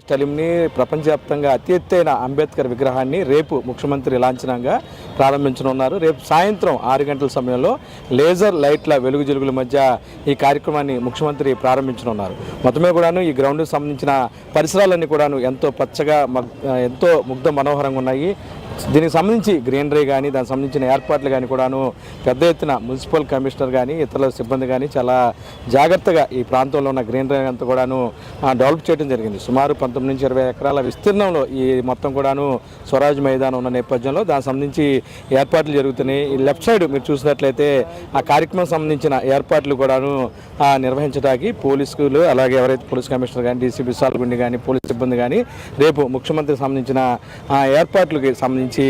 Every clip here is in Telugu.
స్టలింని ప్రపంచవ్యాప్తంగా అతి ఎత్తైన అంబేద్కర్ విగ్రహాన్ని రేపు ముఖ్యమంత్రి లాంఛనంగా ప్రారంభించనున్నారు. రేపు సాయంత్రం ఆరు గంటల సమయంలో లేజర్ లైట్ల వెలుగు జిలుగుల మధ్య ఈ కార్యక్రమాన్ని ముఖ్యమంత్రి ప్రారంభించనున్నారు. మొత్తమే కూడాను ఈ గ్రౌండ్కి సంబంధించిన పరిసరాలన్నీ కూడాను ఎంతో పచ్చగా ఎంతో ముగ్ధ మనోహరంగా ఉన్నాయి. దీనికి సంబంధించి గ్రీనరీ కానీ దానికి సంబంధించిన ఏర్పాట్లు కానీ కూడాను పెద్ద ఎత్తున మున్సిపల్ కమిషనర్ కానీ ఇతర సిబ్బంది కానీ చాలా జాగ్రత్తగా ఈ ప్రాంతంలో ఉన్న గ్రీనరీ అంతా కూడాను డెవలప్ చేయడం జరిగింది. సుమారు పంతొమ్మిది నుంచి ఇరవై ఎకరాల విస్తీర్ణంలో ఈ మొత్తం కూడాను స్వరాజ్ మైదానం ఉన్న నేపథ్యంలో దానికి సంబంధించి ఏర్పాట్లు జరుగుతున్నాయి. ఈ లెఫ్ట్ సైడ్ మీరు చూసినట్లయితే ఆ కార్యక్రమం సంబంధించిన ఏర్పాట్లు కూడాను నిర్వహించడానికి పోలీసులు అలాగే ఎవరైతే పోలీస్ కమిషనర్ కానీ డీసీపీ సాల్గుండి కానీ పోలీస్ సిబ్బంది కానీ రేపు ముఖ్యమంత్రికి సంబంధించిన ఆ, ఏర్పాట్లకి సంబంధించి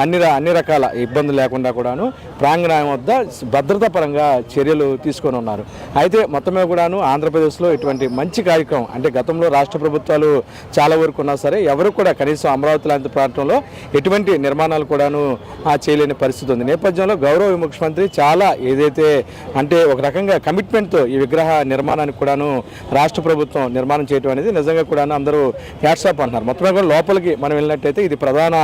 అన్ని అన్ని రకాల ఇబ్బందులు లేకుండా కూడాను ప్రాంగణం వద్ద భద్రతా పరంగా చర్యలు తీసుకొని ఉన్నారు. అయితే మొత్తమే కూడాను ఆంధ్రప్రదేశ్లో ఇటువంటి మంచి కార్యక్రమం అంటే గతంలో రాష్ట్ర ప్రభుత్వాలు చాలా వరకు ఉన్నా సరే ఎవరు కూడా కనీసం అమరావతి లాంటి ప్రాంతంలో ఎటువంటి నిర్మాణాలు కూడాను చేయలేని పరిస్థితి ఉంది. నేపథ్యంలో గౌరవ ముఖ్యమంత్రి చాలా ఏదైతే అంటే ఒక రకంగా కమిట్మెంట్తో ఈ విగ్రహ నిర్మాణానికి కూడాను రాష్ట్ర ప్రభుత్వం నిర్మాణం చేయడం అనేది నిజంగా కూడాను అందరూ హ్యాట్సాప్ అంటున్నారు. మొత్తం కూడా లోపలికి మనం వెళ్ళినట్టయితే ఇది ప్రధాన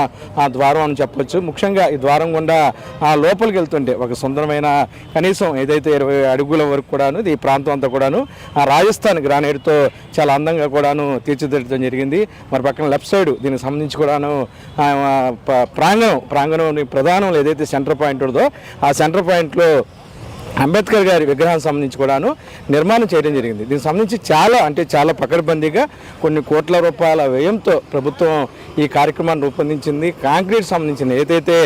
ద్వారం అని చెప్పొచ్చు. ముఖ్యంగా ఈ ద్వారం గుండా ఆ లోపలికి వెళ్తుంటే ఒక సుందరమైన కనీసం ఏదైతే ఇరవై అడుగుల వరకు కూడాను ఈ ప్రాంతం అంతా కూడాను ఆ రాజస్థాన్ గ్రానైట్తో చాలా అందంగా కూడాను తీర్చిదిద్దడం జరిగింది. మరి పక్కన లెఫ్ట్ సైడ్ దీనికి సంబంధించి కూడాను ప్రాంగణం ప్రాంగణం ప్రధానంలో ఏదైతే సెంటర్ పాయింట్ ఉందో ఆ సెంటర్ పాయింట్లో అంబేద్కర్ గారి విగ్రహానికి సంబంధించి కూడాను నిర్మాణం చేయడం జరిగింది. దీనికి సంబంధించి చాలా అంటే చాలా పకడ్బందీగా కొన్ని కోట్ల రూపాయల వ్యయంతో ప్రభుత్వం ఈ కార్యక్రమాన్ని రూపొందించింది. కాంక్రీట్ సంబంధించిన ఏదైతే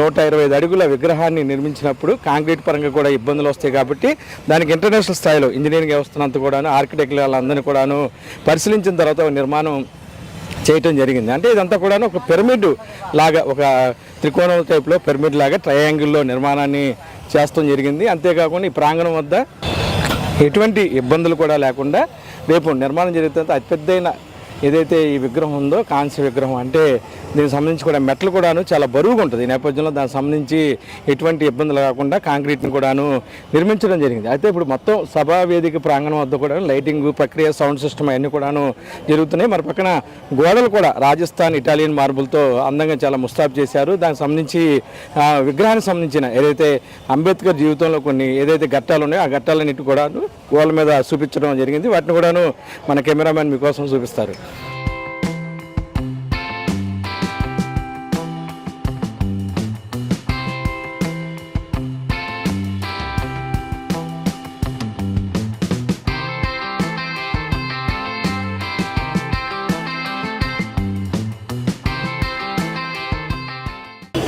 నూట ఇరవై ఐదు అడుగుల విగ్రహాన్ని నిర్మించినప్పుడు కాంక్రీట్ పరంగా కూడా ఇబ్బందులు వస్తాయి కాబట్టి దానికి ఇంటర్నేషనల్ స్థాయిలో ఇంజనీరింగ్ వ్యవస్థనంతా కూడాను ఆర్కిటెక్ట్ వాళ్ళందరినీ కూడాను పరిశీలించిన తర్వాత నిర్మాణం చేయటం జరిగింది. అంటే ఇదంతా కూడా ఒక పిరమిడ్ లాగా ఒక త్రికోణం టైప్లో పిరమిడ్ లాగా ట్రయాంగిల్లో నిర్మాణాన్ని చేస్తాం జరిగింది. అంతేకాకుండా ఈ ప్రాంగణం వద్ద ఎటువంటి ఇబ్బందులు కూడా లేకుండా రేపు నిర్మాణం జరిగితే అతిపెద్దైన ఏదైతే ఈ విగ్రహం ఉందో కాంస్య విగ్రహం అంటే దీనికి సంబంధించి కూడా మెట్లు కూడాను చాలా బరువుగా ఉంటుంది. ఈ నేపథ్యంలో దానికి సంబంధించి ఎటువంటి ఇబ్బందులు కాకుండా కాంక్రీట్ని కూడాను నిర్మించడం జరిగింది. అయితే ఇప్పుడు మొత్తం సభా వేదిక ప్రాంగణం వద్ద కూడా లైటింగ్ ప్రక్రియ సౌండ్ సిస్టమ్ అవన్నీ కూడాను జరుగుతున్నాయి. మరి పక్కన గోడలు కూడా రాజస్థాన్ ఇటాలియన్ మార్బుల్తో అందంగా చాలా ముస్తాబు చేశారు. దానికి సంబంధించి విగ్రహానికి సంబంధించిన ఏదైతే అంబేద్కర్ జీవితంలో కొన్ని ఏదైతే ఘట్టాలు ఉన్నాయో ఆ ఘట్టాలన్నిటి కూడాను గోడల మీద చూపించడం జరిగింది. వాటిని కూడాను మన కెమెరామెన్ మీకోసం చూపిస్తారు. Thank you.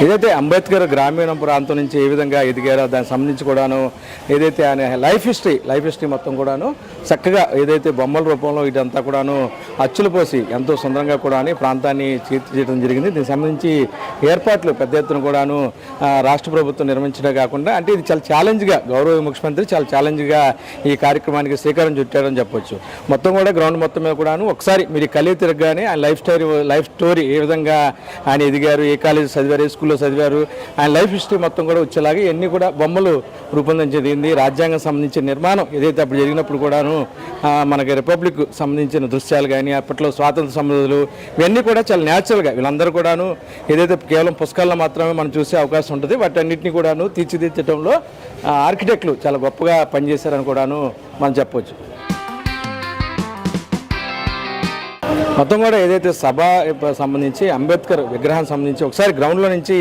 ఏదైతే అంబేద్కర్ గ్రామీణ ప్రాంతం నుంచి ఏ విధంగా ఎదిగారో దానికి సంబంధించి కూడాను ఏదైతే ఆయన లైఫ్ హిస్టరీ లైఫ్ హిస్టరీ మొత్తం కూడాను చక్కగా ఏదైతే బొమ్మల రూపంలో ఇదంతా కూడాను అచ్చులు పోసి ఎంతో సుందరంగా కూడా ప్రాంతాన్ని తీర్చిదిద్దడం జరిగింది. దీనికి సంబంధించి ఏర్పాట్లు పెద్ద ఎత్తున కూడాను రాష్ట్ర ప్రభుత్వం నిర్మించడం కాకుండా అంటే ఇది చాలా ఛాలెంజ్గా గౌరవ ముఖ్యమంత్రి చాలా ఛాలెంజ్గా ఈ కార్యక్రమానికి శ్రీకారం చుట్టారని చెప్పొచ్చు. మొత్తం కూడా గ్రౌండ్ మొత్తం మీద కూడాను ఒకసారి మీరు కలిగి తిరగగానే ఆయన లైఫ్ స్టోరీ లైఫ్ స్టోరీ ఏ విధంగా ఆయన ఎదిగారు ఏ కాలేజ్ చదివారు ఏ స్కూల్లో చదివారు ఆయన లైఫ్ హిస్టరీ మొత్తం కూడా వచ్చేలాగా ఇవన్నీ కూడా బొమ్మలు రూపొందించింది రాజ్యాంగం సంబంధించిన నిర్మాణం ఏదైతే అప్పుడు జరిగినప్పుడు కూడాను మనకి రిపబ్లిక్ సంబంధించిన దృశ్యాలు కానీ అప్పట్లో స్వాతంత్ర సమృద్ధులు ఇవన్నీ కూడా చాలా న్యాచురల్గా వీళ్ళందరూ కూడాను ఏదైతే కేవలం పుస్తకాల్లో మాత్రమే మనం చూసే అవకాశం ఉంటుంది వాటన్నిటిని కూడాను తీర్చిదిద్దడంలో ఆర్కిటెక్ట్లు చాలా గొప్పగా పనిచేశారని కూడాను మనం చెప్పవచ్చు మొత్తం కూడా ఏదైతే సభ సంబంధించి అంబేద్కర్ విగ్రహం సంబంధించి ఒకసారి గ్రౌండ్లో నుంచి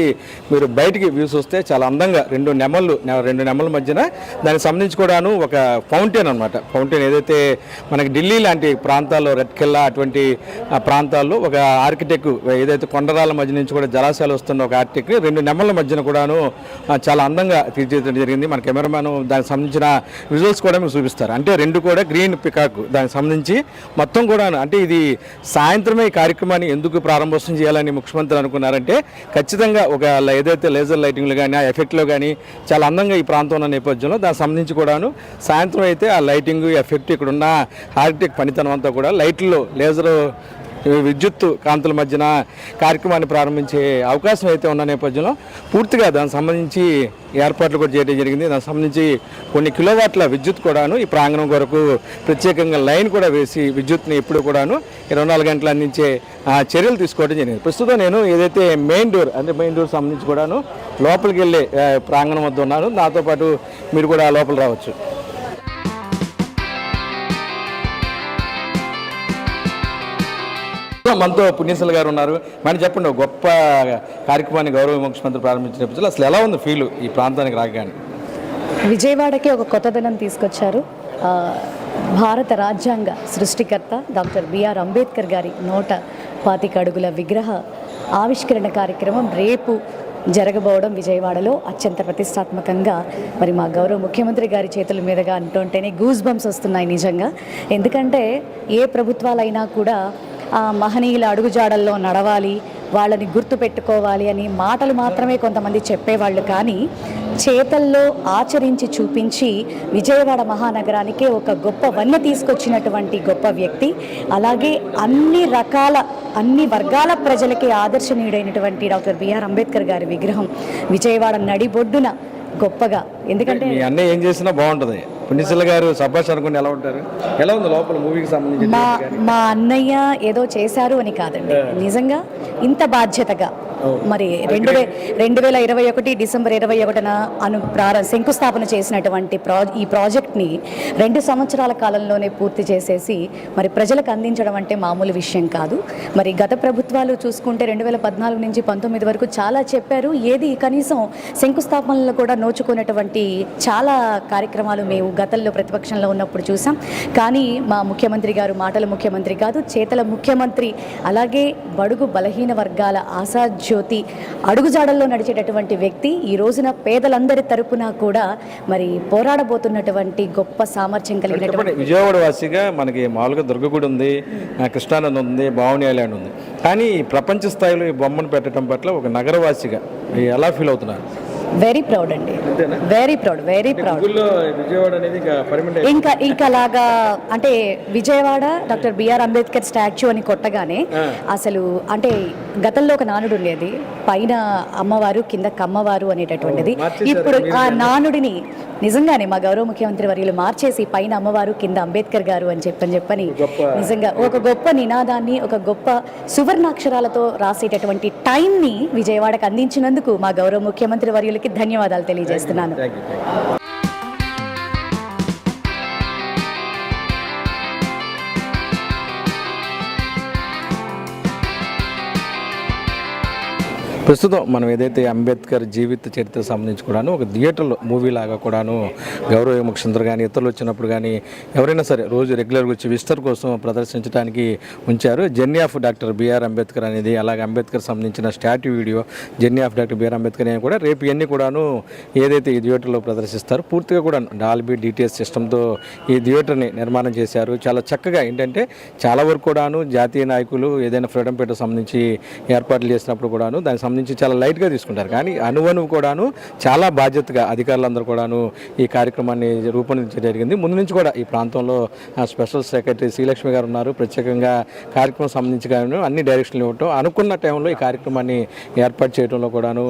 మీరు బయటికి వ్యూస్ వస్తే చాలా అందంగా రెండు నెమళ్ళు రెండు నెమల మధ్యన దానికి సంబంధించి కూడాను ఒక ఫౌంటైన్ అనమాట ఫౌంటైన్ ఏదైతే మనకి ఢిల్లీ లాంటి ప్రాంతాల్లో రెడ్ కిల్లా అటువంటి ప్రాంతాల్లో ఒక ఆర్కిటెక్ ఏదైతే కొండరాల మధ్య నుంచి కూడా జలాశయాలు వస్తున్న ఒక ఆర్కిటెక్ రెండు నెమల మధ్యన కూడాను చాలా అందంగా తీర్చిదిద్దడం జరిగింది. మన కెమెరామ్యాన్ దానికి సంబంధించిన విజువల్స్ కూడా మీకు చూపిస్తారు. అంటే రెండు కూడా గ్రీన్ పికాక్ దానికి సంబంధించి మొత్తం కూడా అంటే ఇది సాయంత్రమే ఈ కార్యక్రమాన్ని ఎందుకు ప్రారంభోత్సవం చేయాలని ముఖ్యమంత్రి అనుకున్నారంటే ఖచ్చితంగా ఒక ఏదైతే లేజర్ లైటింగ్లు కానీ ఆ ఎఫెక్ట్లో కానీ చాలా అందంగా ఈ ప్రాంతం ఉన్న నేపథ్యంలో దానికి సంబంధించి కూడాను సాయంత్రం అయితే ఆ లైటింగ్ ఎఫెక్ట్ ఇక్కడ ఉన్న ఆర్కిటెక్ట్ పనితనం అంతా కూడా లైట్లో లేజర్ విద్యుత్ కాంతుల మధ్యన కార్యక్రమాన్ని ప్రారంభించే అవకాశం అయితే ఉన్న నేపథ్యంలో పూర్తిగా దానికి సంబంధించి ఏర్పాట్లు కూడా చేయడం జరిగింది. దానికి సంబంధించి కొన్ని కిలోవాట్ల విద్యుత్ కూడాను ఈ ప్రాంగణం కొరకు ప్రత్యేకంగా లైన్ కూడా వేసి విద్యుత్ని ఎప్పుడు కూడాను ఇరవై నాలుగు గంటలు అందించే చర్యలు తీసుకోవడం జరిగింది. ప్రస్తుతం నేను ఏదైతే మెయిన్ డోర్ అంటే మెయిన్ డోర్ సంబంధించి కూడాను లోపలికి వెళ్ళే ప్రాంగణం వద్ద ఉన్నాను. నాతో పాటు మీరు కూడా లోపల రావచ్చు. మనతో పుణ్యసల్ గారు ఉన్నారు. మనం చెప్పండి ఒక గొప్ప కార్యక్రమాన్ని గౌరవ ముఖ్యమంత్రి ప్రారంభించిన అసలు ఎలా ఉంది ఫీల్ ఈ ప్రాంతానికి రాగానే? విజయవాడకి ఒక కొత్తదనం తీసుకొచ్చారు. భారత రాజ్యాంగ సృష్టికర్త డాక్టర్ బిఆర్ అంబేద్కర్ గారి నూట పాతిక అడుగుల విగ్రహ ఆవిష్కరణ కార్యక్రమం రేపు జరగబోవడం విజయవాడలో అత్యంత ప్రతిష్టాత్మకంగా. మరి మా గౌరవ ముఖ్యమంత్రి గారి చేతుల మీదుగా అంటుంటేనే గూస్ బంప్స్ వస్తున్నాయి నిజంగా. ఎందుకంటే ఏ ప్రభుత్వాలైనా కూడా మహనీయుల అడుగుజాడల్లో నడవాలి వాళ్ళని గుర్తు పెట్టుకోవాలి అని మాటలు మాత్రమే కొంతమంది చెప్పేవాళ్ళు. కానీ చేతల్లో ఆచరించి చూపించి విజయవాడ మహానగరానికే ఒక గొప్ప వన్య తీసుకొచ్చినటువంటి గొప్ప వ్యక్తి. అలాగే అన్ని రకాల అన్ని వర్గాల ప్రజలకి ఆదర్శనీయుడైనటువంటి డాక్టర్ బిఆర్ అంబేద్కర్ గారి విగ్రహం విజయవాడ నడిబొడ్డున గొప్పగా. ఎందుకంటే అన్నీ ఏం చేసినా బాగుంటుంది. పుణ్యశీల గారు సభాష్ అనుకుని ఎలా ఉంటారు? ఎలా ఉంది లోపల మూవీకి సంబంధించి మా మా అన్నయ్య ఏదో చేశారు అని కాదండి. నిజంగా ఇంత బాధ్యతగా మరి రెండు వే రెండు వేల ఇరవై ఒకటి డిసెంబర్ ఇరవై ఒకటిన అను ప్రార శంకుస్థాపన చేసినటువంటి ప్రా ఈ ప్రాజెక్ట్ని రెండు సంవత్సరాల కాలంలోనే పూర్తి చేసేసి మరి ప్రజలకు అందించడం అంటే మామూలు విషయం కాదు. మరి గత ప్రభుత్వాలు చూసుకుంటే రెండు వేల పద్నాలుగు నుంచి పంతొమ్మిది వరకు చాలా చెప్పారు. ఏది కనీసం శంకుస్థాపనలు కూడా నోచుకున్నటువంటి చాలా కార్యక్రమాలు మేము గతంలో ప్రతిపక్షంలో ఉన్నప్పుడు చూసాం. కానీ మా ముఖ్యమంత్రి గారు మాటల ముఖ్యమంత్రి కాదు చేతల ముఖ్యమంత్రి అలాగే బడుగు బలహీన వర్గాల ఆశాజ్యోతి అడుగుజాడల్లో నడిచేటటువంటి వ్యక్తి. ఈ రోజున పేదలందరి తరపున కూడా మరి పోరాడబోతున్నటువంటి గొప్ప సామర్థ్యం కలిగినటువంటి విజయవాడ వాసిగా మనకి మామూలుగా దుర్గగుడి ఉంది కృష్ణానందం ఉంది భావని ఐలాండ్ ఉంది. కానీ ప్రపంచ స్థాయిలో ఈ బొమ్మను పెట్టడం పట్ల ఒక నగరవాసిగా ఎలా ఫీల్ అవుతున్నారు? వెరీ ప్రౌడ్ అండి? వెరీ ప్రౌడ్ వెరీ ప్రౌడ్ ఇక ఇంకా ఇంకా లాగా అంటే Vijayawada doctor B R Ambedkar statue అని కొట్టగానే అసలు అంటే గతంలో ఒక నానుడు ఉండేది. పైన అమ్మవారు కింద కమ్మవారు అనేటటువంటిది. ఇప్పుడు ఆ నానుడిని నిజంగానే మా గౌరవ ముఖ్యమంత్రి వర్యులు మార్చేసి పైన అమ్మవారు కింద అంబేద్కర్ గారు అని చెప్పని చెప్పని నిజంగా ఒక గొప్ప నినాదాన్ని ఒక గొప్ప సువర్ణాక్షరాలతో రాసేటటువంటి టైంని విజయవాడకు అందించినందుకు మా గౌరవ ముఖ్యమంత్రి వర్యులకి ధన్యవాదాలు తెలియజేస్తున్నాను. ప్రస్తుతం మనం ఏదైతే అంబేద్కర్ జీవిత చరిత్ర సంబంధించి కూడాను ఒక థియేటర్లో మూవీ లాగా కూడాను గౌరవ ముఖ్యంతరు కానీ ఇతరులు వచ్చినప్పుడు కానీ ఎవరైనా సరే రోజు రెగ్యులర్గా వచ్చి విస్తర్ కోసం ప్రదర్శించడానికి ఉంచారు. Journey of doctor B R Ambedkar అనేది అలాగే అంబేద్కర్ సంబంధించిన statue video journey of doctor B R Ambedkar అని కూడా రేపు ఇవన్నీ కూడాను ఏదైతే ఈ థియేటర్లో ప్రదర్శిస్తారో పూర్తిగా కూడా డాల్బీ డిటిఎస్ సిస్టంతో ఈ థియేటర్ని నిర్మాణం చేశారు. చాలా చక్కగా ఏంటంటే చాలా వరకు కూడాను జాతీయ నాయకులు ఏదైనా ఫ్రీడమ్ పేట సంబంధించి ఏర్పాట్లు చేసినప్పుడు కూడాను దానికి సంబంధించి చాలా లైట్గా తీసుకుంటారు. కానీ అనువనువు కూడాను చాలా బాధ్యతగా అధికారులందరూ కూడాను ఈ కార్యక్రమాన్ని రూపొందించడం జరిగింది. ముందు నుంచి కూడా ఈ ప్రాంతంలో స్పెషల్ సెక్రటరీ శ్రీలక్ష్మి గారు ఉన్నారు. ప్రత్యేకంగా కార్యక్రమం సంబంధించి కానీ అన్ని డైరెక్షన్లు ఇవ్వటం అనుకున్న టైంలో ఈ కార్యక్రమాన్ని ఏర్పాటు చేయడంలో కూడాను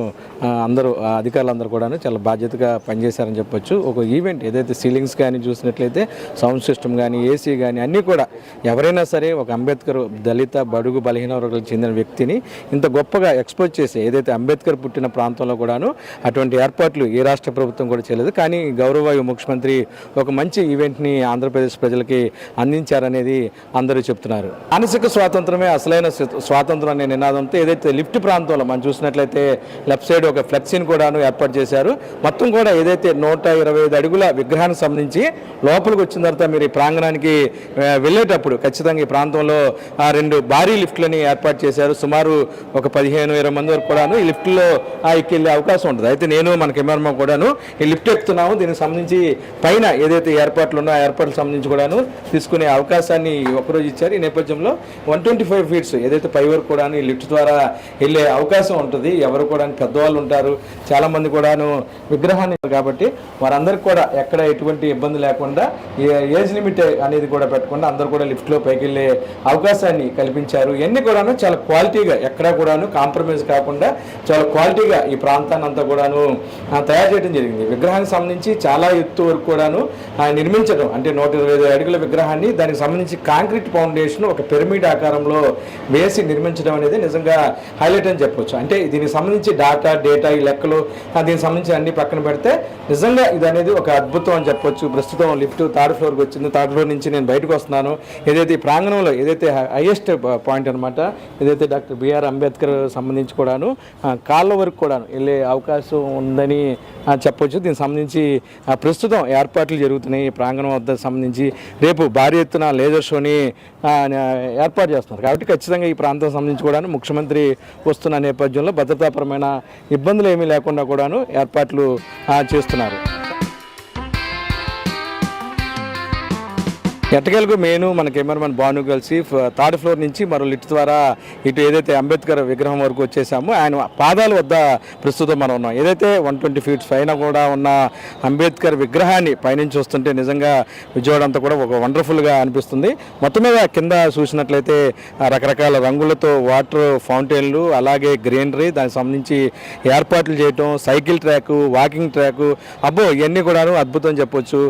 అందరూ అధికారులందరూ కూడాను చాలా బాధ్యతగా పనిచేశారని చెప్పొచ్చు. ఒక ఈవెంట్ ఏదైతే సీలింగ్స్ కానీ చూసినట్లయితే సౌండ్ సిస్టమ్ కానీ ఏసీ కానీ అన్నీ కూడా ఎవరైనా సరే ఒక అంబేద్కర్ దళిత బడుగు బలహీన వర్గాలకు చెందిన వ్యక్తిని ఇంత గొప్పగా ఎక్స్పోజ్ చేసి ఏదైతే అంబేద్కర్ పుట్టిన ప్రాంతంలో కూడాను అటువంటి ఏర్పాట్లు ఏ రాష్ట్ర ప్రభుత్వం కూడా చేయలేదు. కానీ గౌరవ ముఖ్యమంత్రి ఒక మంచి ఈవెంట్ని ఆంధ్రప్రదేశ్ ప్రజలకి అందించారనేది అందరూ చెప్తున్నారు. మానసిక స్వాతంత్రమే అసలైన స్వ- స్వాతంత్రం అనే నినాదంతో ఏదైతే లిఫ్ట్ ప్రాంతంలో మనం చూసినట్లయితే లెఫ్ట్ సైడ్ ఒక ఫ్లెక్సీని కూడాను ఏర్పాటు చేశారు. మొత్తం కూడా ఏదైతే నూట ఇరవై ఐదు అడుగుల విగ్రహానికి సంబంధించి లోపలికి వచ్చిన తర్వాత మీరు ఈ ప్రాంగణానికి వెళ్ళేటప్పుడు ఖచ్చితంగా ఈ ప్రాంతంలో రెండు భారీ లిఫ్ట్లని ఏర్పాటు చేశారు. సుమారు ఒక పదిహేను ఇరవై మంది వరకు కూడాను ఈ లిఫ్ట్లో ఆ ఎక్కి అవకాశం ఉంటుంది. అయితే నేను మన కెమెరామా కూడాను ఈ లిఫ్ట్ ఎక్కుతున్నాము. దీనికి సంబంధించి పైన ఏదైతే ఏర్పాట్లు ఉన్నాయో ఆ ఏర్పాట్లకు సంబంధించి కూడాను తీసుకునే అవకాశాన్ని ఒకరోజు ఇచ్చారు. ఈ నేపథ్యంలో వన్ ట్వంటీ ఫైవ్ ఫీట్స్ ఏదైతే పై వరకు కూడాను ఈ లిఫ్ట్ ద్వారా వెళ్ళే అవకాశం ఉంటుంది. ఎవరు కూడా పెద్దవాళ్ళు ఉంటారు. చాలామంది కూడాను విగ్రహాన్ని కాబట్టి వారందరికీ కూడా ఎక్కడ ఎటువంటి ఇబ్బంది లేకుండా ఏ- ఏజ్ లిమిట్ అనేది కూడా పెట్టకుండా అందరూ కూడా లిఫ్ట్లో పైకి వెళ్ళే అవకాశాన్ని కల్పించారు. ఇవన్నీ కూడాను చాలా క్వాలిటీగా ఎక్కడా కూడాను కాంప్రమైజ్ కాకుండా చాలా క్వాలిటీగా ఈ ప్రాంతాన్ని అంతా కూడాను తయారు చేయడం జరిగింది. విగ్రహానికి సంబంధించి చాలా ఎత్తు వరకు కూడాను నిర్మించడం అంటే నూట ఇరవై ఐదు అడుగుల విగ్రహాన్ని దానికి సంబంధించి కాంక్రీట్ ఫౌండేషన్ ఒక పిరమిడ్ ఆకారంలో వేసి నిర్మించడం అనేది నిజంగా హైలైట్ అని చెప్పొచ్చు. అంటే దీనికి సంబంధించి డాటా డేటా ఈ లెక్కలు దీనికి సంబంధించి అన్ని పక్కన పెడితే నిజంగా ఇది అనేది ఒక అద్భుతం అని చెప్పొచ్చు. ప్రస్తుతం లిఫ్ట్ థర్డ్ ఫ్లోర్కి వచ్చింది. థర్డ్ ఫ్లోర్ నుంచి నేను బయటకు వస్తున్నాను. ఏదైతే ఈ ప్రాంగణంలో ఏదైతే హైయెస్ట్ పాయింట్ అనమాట ఏదైతే డాక్టర్ బిఆర్ అంబేద్కర్ సంబంధించి కూడాను కాళ్ళ వరకు కూడాను వెళ్ళే అవకాశం ఉందని చెప్పవచ్చు చెప్పొచ్చు. దీనికి సంబంధించి ప్రస్తుతం ఏర్పాట్లు జరుగుతున్నాయి. ప్రాంగణం వద్ద సంబంధించి రేపు భారీ ఎత్తున లేజర్ షోని ఏర్పాటు చేస్తున్నారు. కాబట్టి ఖచ్చితంగా ఈ ప్రాంతం సంబంధించి కూడాను ముఖ్యమంత్రి వస్తున్న నేపథ్యంలో భద్రతాపరమైన ఇబ్బందులు ఏమీ లేకుండా కూడాను ఏర్పాట్లు చేస్తున్నారు. ఎట్టకేలకు మేను మన కెమెరామెన్ భాను కలిసి థర్డ్ ఫ్లోర్ నుంచి మరో లిఫ్ట్ ద్వారా ఇటు ఏదైతే అంబేద్కర్ విగ్రహం వరకు వచ్చేసామో ఆయన పాదాల వద్ద ప్రస్తుతం మనం ఉన్నాం. ఏదైతే వన్ ట్వంటీ ఫీట్స్ పైన కూడా ఉన్న అంబేద్కర్ విగ్రహాన్ని పైనుంచి వస్తుంటే నిజంగా విజయవాడ అంతా కూడా ఒక వండర్ఫుల్గా అనిపిస్తుంది. మొత్తం మీద కింద చూసినట్లయితే రకరకాల రంగులతో వాటర్ ఫౌంటైన్లు అలాగే గ్రీనరీ దానికి సంబంధించి ఏర్పాట్లు చేయటం సైకిల్ ట్రాక్ వాకింగ్ ట్రాక్ అబ్బో ఇవన్నీ కూడాను అద్భుతం చెప్పొచ్చు.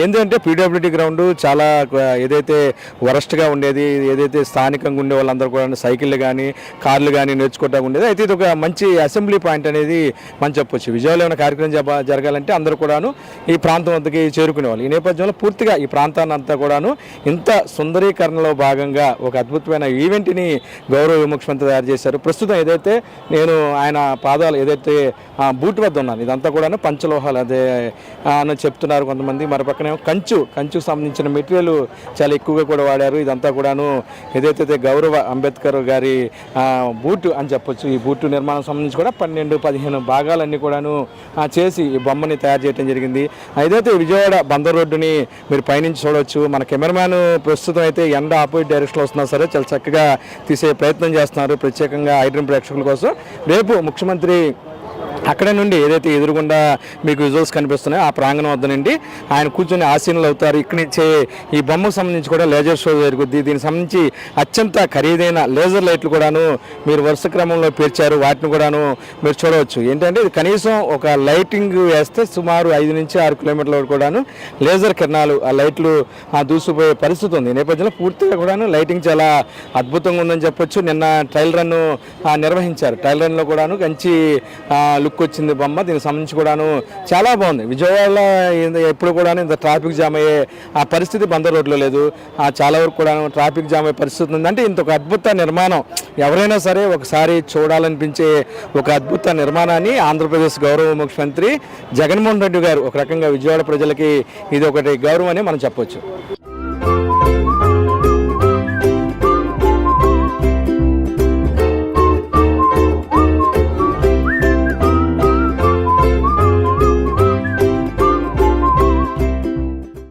ఏంటంటే పీడబ్ల్యూడీ గ్రౌండ్ చాలా ఏదైతే వరస్ట్గా ఉండేది ఏదైతే స్థానికంగా ఉండే వాళ్ళందరూ కూడా సైకిళ్ళు కానీ కార్లు కానీ నేర్చుకోవటం ఉండేది. అయితే ఇది ఒక మంచి అసెంబ్లీ పాయింట్ అనేది మనం చెప్పొచ్చు. విజయవాడలో ఉన్న కార్యక్రమం జరగాలంటే అందరూ కూడాను ఈ ప్రాంతం వద్దకి చేరుకునేవాళ్ళు. ఈ నేపథ్యంలో పూర్తిగా ఈ ప్రాంతాన్ని అంతా కూడాను ఇంత సుందరీకరణలో భాగంగా ఒక అద్భుతమైన ఈవెంట్ని గౌరవ విముఖ్యమంత్రి తయారు చేశారు. ప్రస్తుతం ఏదైతే నేను ఆయన పాదాలు ఏదైతే బూట్ వద్ద ఉన్నాను ఇదంతా కూడాను పంచలోహాలు అదే అని చెప్తున్నారు కొంతమంది. మరి పక్కనే కంచు కంచుకు సంబంధించిన మెటీరియల్ చాలా ఎక్కువగా కూడా వాడారు. ఇదంతా కూడాను ఏదైతే గౌరవ అంబేద్కర్ గారి బూటు అని చెప్పొచ్చు ఈ బూటు నిర్మాణం సంబంధించి కూడా పన్నెండు పదిహేను భాగాలన్నీ కూడాను ఆ, చేసి ఈ బొమ్మని తయారు చేయడం జరిగింది. ఏదైతే విజయవాడ బందర్ రోడ్డుని మీరు పైనుంచి చూడవచ్చు మన కెమెరామ్యాన్ ప్రస్తుతం అయితే ఎండ ఆపోజిట్ డైరెక్షన్లో వస్తున్నా సరే చాలా చక్కగా తీసే ప్రయత్నం చేస్తున్నారు. ప్రత్యేకంగా ఐడ్రీమ్ ప్రేక్షకుల కోసం. రేపు ముఖ్యమంత్రి అక్కడ నుండి ఏదైతే ఎదురుగుండా మీకు విజువల్స్ కనిపిస్తున్నాయో ఆ ప్రాంగణం వద్ద నుండి ఆయన కూర్చొని ఆసీనులు అవుతారు. ఇక్కడి నుంచే ఈ బొమ్మకు సంబంధించి కూడా లేజర్ షో జరుగుద్ది. దీనికి సంబంధించి అత్యంత ఖరీదైన లేజర్ లైట్లు కూడాను మీరు వరుస క్రమంలో పేర్చారు. వాటిని కూడాను మీరు చూడవచ్చు. ఏంటంటే ఇది కనీసం ఒక లైటింగ్ వేస్తే సుమారు ఐదు నుంచి ఆరు కిలోమీటర్ల వరకు కూడాను లేజర్ కిరణాలు ఆ లైట్లు దూసుకుపోయే దూసిపోయే పరిస్థితి ఉంది. నేపథ్యంలో పూర్తిగా కూడాను లైటింగ్ చాలా అద్భుతంగా ఉందని చెప్పొచ్చు. నిన్న ట్రయల్ రన్ నిర్వహించారు. ట్రయల్ రన్లో కూడాను మంచి లుక్ వచ్చింది బొమ్మ. దీనికి సంబంధించి కూడాను చాలా బాగుంది. విజయవాడలో ఎప్పుడు కూడా ఇంత ట్రాఫిక్ జామ్ అయ్యే ఆ పరిస్థితి బందర్ రోడ్లో లేదు. ఆ చాలా వరకు కూడా ట్రాఫిక్ జామ్ అయ్యే పరిస్థితి ఉంది. అంటే ఇంత ఒక అద్భుత నిర్మాణం. ఎవరైనా సరే ఒకసారి చూడాలనిపించే ఒక అద్భుత నిర్మాణాన్ని ఆంధ్రప్రదేశ్ గౌరవ ముఖ్యమంత్రి జగన్మోహన్ రెడ్డి గారు ఒక రకంగా విజయవాడ ప్రజలకి ఇది ఒకటి గౌరవం అని మనం చెప్పొచ్చు.